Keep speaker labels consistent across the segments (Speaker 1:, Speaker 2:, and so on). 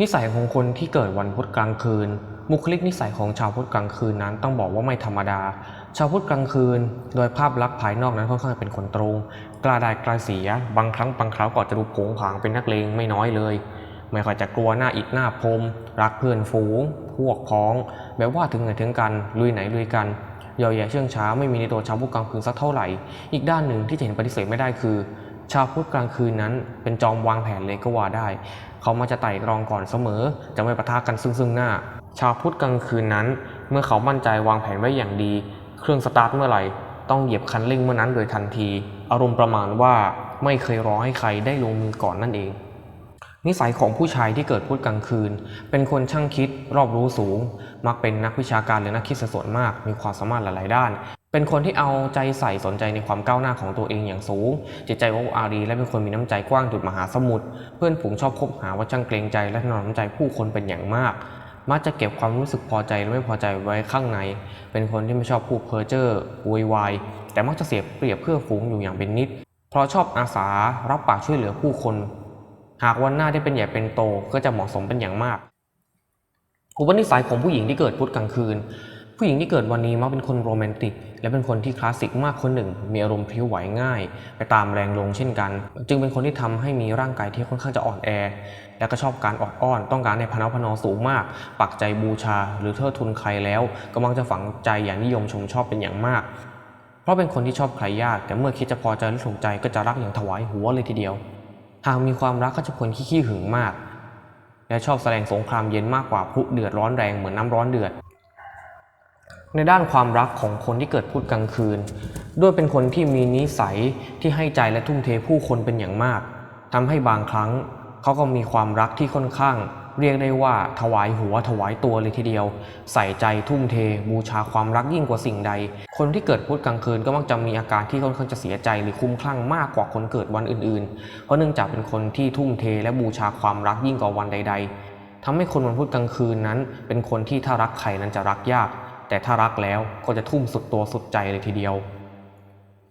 Speaker 1: นิสัยของคนที่เกิดวันพุธกลางคืน บุคลิกนิสัยของชาวพุธกลางคืนนั้นต้องบอกว่าไม่ธรรมดา ชาวพุธกลางคืน โดยภาพลักษณ์ภายนอกนั้นค่อนข้างเป็นคนตรง กล้าได้กล้าเสีย บางครั้งบางคราวก็จจะดูโผงผางเป็นนักเลงไม่น้อยเลย ไม่ค่อยจะกลัวหน้าอิดหน้าพรม รักเพื่อนฝูง พวกพ้อง แบบว่าถึงไหนถึงกัน ลุยไหนลุยกันเยาแย่เชื่องช้าไม่มีในตัวชาวพุธกลางคืนสักเท่าไหร่ อีกด้านหนึ่งที่จะเห็นปฏิเสธไม่ได้คือ ชาวพุธกลางคืนนั้น เป็นจอมวางแผนเลยก็ว่าได้ เขามาจะไต่ตรองก่อนเสมอ จะไม่ปะทะกันซึ่งซึ่งหน้า ชาวพุธกลางคืนนั้น เมื่อเขามั่นใจวางแผนไว้อย่างดี เครื่องสตาร์ทเมื่อไหร่ ต้องเหยียบคันเร่งเมื่อนั้นโดยทันที อารมณ์ประมาณว่าไม่เคยรอให้ใครได้ลงมือก่อนนั่นเอง นิสัยของผู้ชายที่เกิดพุธกลางคืน เป็นคนช่างคิดรอบรู้สูง มักเป็นนักวิชาการหรือนักคิดซะส่วนมาก มีความสามารถหลายๆด้าน เป็นคนที่เอาใจใส่สนใจในความก้าวหน้าของตัวเองอย่างสูง จิตใจว่าอารีและเป็นคนมีน้ำใจกว้างดุจมหาสมุทร เพื่อนฝูงชอบคบหาว่าช่างเกรงใจและถนอมน้ำใจผู้คนเป็นอย่างมาก มักจะเก็บความรู้สึกพอใจและไม่พอใจไว้ข้างใน เป็นคนที่ไม่ชอบพูดเพ้อเจ้อโวยวาย แต่มักจะเสียเปรียบเพื่อฝูงอยู่อย่างเป็นนิด เพราะชอบอาสารับปากช่วยเหลือผู้คน หากวันหน้าได้เป็นใหญ่เป็นโตก็จะเหมาะสมเป็นอย่างมากอุปนิสัยของผู้หญิงที่เกิดพุธกลางคืน ผู้หญิงที่เกิดวันนี้มักเป็นคนโรแมนติก และเป็นคนที่คลาสสิกมากคนหนึ่ง มีอารมณ์พลิ้วไหวง่าย ไปตามแรงลงเช่นกัน จึงเป็นคนที่ทำให้มีร่างกายที่ค่อนข้างจะอ่อนแอ และก็ชอบการออดอ้อน ต้องการในพนาวพนอสูงมาก ปักใจบูชา หรือเทิดทุนใครแล้วก็มักจะฝังใจอย่างนิยมชมชอบเป็นอย่างมาก เพราะเป็นคนที่ชอบใครยาก แต่เมื่อคิดจะพอใจและถูกใจก็จะรักอย่างถวายหัวเลยทีเดียว หากมีความรักก็จะเป็นคนขี้ขี้หึงมาก และชอบแสดงสงครามเย็นมากกว่าพลุเดือดร้อนแรงเหมือนน้ำร้อนเดือด ในด้านความรักของคนที่เกิดพุธกลางคืน ด้วยเป็นคนที่มีนิสัยที่ให้ใจและทุ่มเทผู้คนเป็นอย่างมากทำให้บางครั้งเขาก็มีความรักที่ค่อนข้าง เรียกได้ว่าถวายหัวถวายตัวเลยทีเดียว ใส่ใจทุ่มเท บูชาความรักยิ่งกว่าสิ่งใด คนที่เกิดพุธกลางคืนก็มักจะมีอาการที่ค่อนข้างจะเสียใจหรือคุ้มคลั่งมากกว่าคนเกิดวันอื่นๆ เพราะเนื่องจากเป็นคนที่ทุ่มเทและบูชาความรักยิ่งกว่าวันใด ๆทำให้คนวันพุธกลางคืนนั้น เป็นคนที่ถ้ารักใครนั้นจะรักยาก แต่ถ้ารักแล้วก็จะทุ่มสุดตัวสุดใจเลยทีเดียว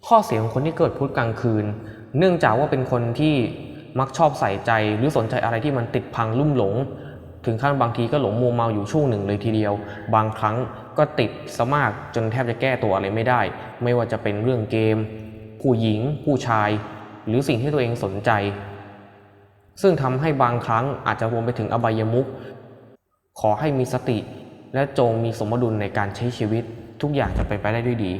Speaker 1: ข้อเสียของคนที่เกิดพุธกลางคืน เนื่องจากว่าเป็นคนที่มักชอบใส่ใจหรือสนใจอะไรที่มันติดพังลุ่มหลง ถึงขั้นบางทีก็หลงมัวเมาอยู่ช่วงหนึ่งเลยทีเดียว บางครั้งก็ติดซะมากจนแทบจะแก้ตัวอะไรไม่ได้ ไม่ว่าจะเป็นเรื่องเกม ผู้หญิง ผู้ชาย หรือสิ่งที่ตัวเองสนใจ ซึ่งทำให้บางครั้งอาจจะรวมไปถึงอบายมุขขอให้มีสติ และจงมีสมดุลในการใช้ชีวิตทุกอย่างจะไปนไปได้ด้วยดี